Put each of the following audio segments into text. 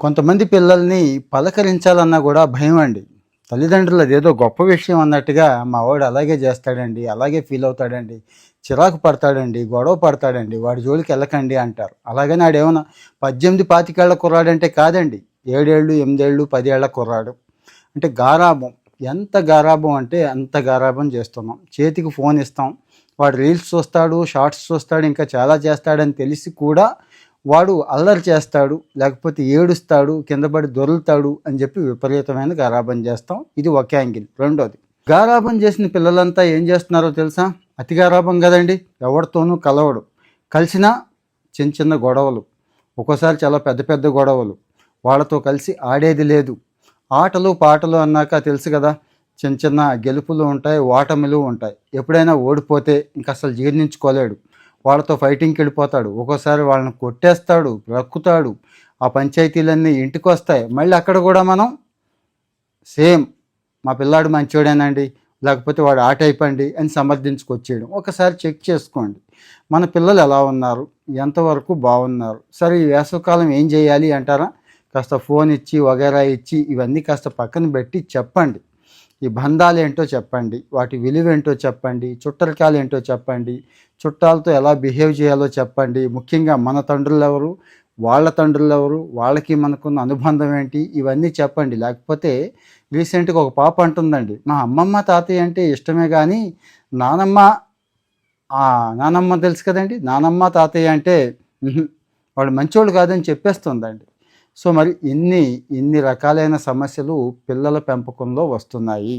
కొంతమంది పిల్లల్ని పలకరించాలన్నా కూడా భయం అండి. తల్లిదండ్రులు అదేదో గొప్ప విషయం అన్నట్టుగా మా వాడు అలాగే చేస్తాడండి అలాగే ఫీల్ అవుతాడండి చిరాకు పడతాడండి గొడవ పడతాడండి వాడి జోలికి వెళ్ళకండి అంటారు. అలాగని ఆడేమన్నా పద్దెనిమిది పాతికేళ్ళ కుర్రాడంటే కాదండి ఏడేళ్ళు ఎనిమిదేళ్ళు పదేళ్ళ కుర్రాడు. అంటే గారాభం ఎంత గారాభం అంటే అంత గారాభం చేస్తున్నాం. చేతికి ఫోన్ ఇస్తాం వాడు రీల్స్ చూస్తాడు షార్ట్స్ చూస్తాడు ఇంకా చాలా చేస్తాడని తెలిసి కూడా వాడు అల్లరి చేస్తాడు లేకపోతే ఏడుస్తాడు కింద పడి దొరులుతాడు అని చెప్పి విపరీతమైన గారాబం చేస్తాం. ఇది ఒక యాంగిల్. రెండోది గారాబం చేసిన పిల్లలంతా ఏం చేస్తున్నారో తెలుసా? అతి గారాబం కదండి. ఎవరితోనూ కలవడు. కలిసినా చిన్న చిన్న గొడవలు. ఒక్కోసారి చాలా పెద్ద పెద్ద గొడవలు. వాళ్ళతో కలిసి ఆడేది లేదు. ఆటలు పాటలు అన్నాక తెలుసు కదా చిన్న చిన్న గెలుపులు ఉంటాయి ఓటమిలు ఉంటాయి. ఎప్పుడైనా ఓడిపోతే ఇంక అసలు జీర్ణించుకోలేడు. వాళ్ళతో ఫైటింగ్కి వెళ్ళిపోతాడు. ఒక్కోసారి వాళ్ళని కొట్టేస్తాడు రక్కుతాడు. ఆ పంచాయతీలన్నీ ఇంటికి వస్తాయి మళ్ళీ అక్కడ కూడా మనం సేమ్ మా పిల్లాడు మంచోడేనండి లేకపోతే వాడు ఆట అయిపోండి అని సమర్థించుకొచ్చేయడం. ఒకసారి చెక్ చేసుకోండి. మన పిల్లలు ఎలా ఉన్నారు? ఎంతవరకు బాగున్నారు? సరే ఈ వేసవకాలం ఏం చేయాలి అంటారా? కాస్త ఫోన్ ఇచ్చి వగేరా ఇచ్చి ఇవన్నీ కాస్త పక్కన పెట్టి చెప్పండి. ఈ బంధాలు ఏంటో చెప్పండి వాటి విలువ ఏంటో చెప్పండి చుట్టరికాలు ఏంటో చెప్పండి చుట్టాలతో ఎలా బిహేవ్ చేయాలో చెప్పండి. ముఖ్యంగా మన తండ్రులు ఎవరు వాళ్ళ తండ్రులు ఎవరు వాళ్ళకి మనకున్న అనుబంధం ఏంటి ఇవన్నీ చెప్పండి. లేకపోతే రీసెంట్గా ఒక పాప అంటుందండి మా అమ్మమ్మ తాతయ్య అంటే ఇష్టమే కానీ నానమ్మ నానమ్మ తెలుసు కదండి నానమ్మ తాతయ్య అంటే వాళ్ళు వాడు మంచోళ్ళు కాదని చెప్పేస్తుందండి. సో మరి ఇన్ని ఇన్ని రకాలైన సమస్యలు పిల్లల పెంపకంలో వస్తున్నాయి?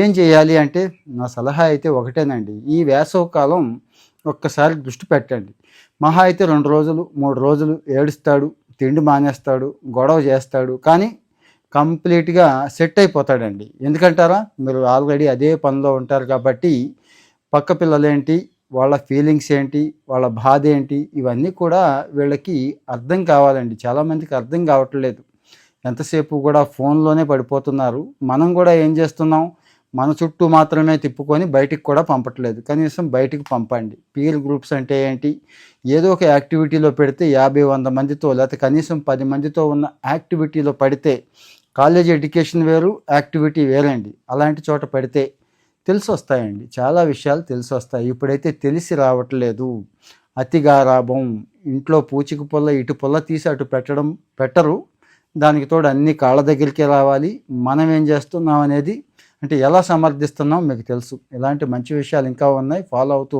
ఏం చేయాలి అంటే నా సలహా అయితే ఒకటేనండి. ఈ వేసవకాలం ఒక్కసారి దృష్టి పెట్టండి. మహా అయితే రెండు రోజులు మూడు రోజులు ఏడుస్తాడు తిండి మానేస్తాడు గొడవ చేస్తాడు కానీ కంప్లీట్గా సెట్ అయిపోతాడండి. ఎందుకంటారా? మీరు ఆల్రెడీ అదే పనిలో ఉంటారు కాబట్టి పక్క పిల్లలేంటి? వాళ్ళ ఫీలింగ్స్ ఏంటి వాళ్ళ బాధ ఏంటి ఇవన్నీ కూడా వీళ్ళకి అర్థం కావాలండి. చాలామందికి అర్థం కావట్లేదు. ఎంతసేపు కూడా ఫోన్లోనే పడిపోతున్నారు. మనం కూడా ఏం చేస్తున్నాం? మన చుట్టూ మాత్రమే తిప్పుకొని బయటికి కూడా పంపట్లేదు. కనీసం బయటికి పంపండి. పీర్ గ్రూప్స్ అంటే ఏంటి? ఏదో ఒక యాక్టివిటీలో పెడితే యాభై వంద మందితో లేకపోతే కనీసం పది మందితో ఉన్న యాక్టివిటీలో పడితే కాలేజ్ ఎడ్యుకేషన్ వేరు యాక్టివిటీ వేరండి. అలాంటి చోట పడితే తెలిసి వస్తాయండి చాలా విషయాలు తెలిసి వస్తాయి ఇప్పుడైతే తెలిసి రావట్లేదు. అతి గారాభం ఇంట్లో పూచిక పుల్ల ఇటు పొల్ల తీసి అటు పెట్టడం పెట్టరు. దానికి తోడు అన్ని కాళ్ళ దగ్గరికి రావాలి. మనం ఏం చేస్తున్నాం అనేది అంటే ఎలా సమర్థిస్తున్నాం మీకు తెలుసు. ఇలాంటి మంచి విషయాలు ఇంకా ఉన్నాయి. ఫాలో అవుతూ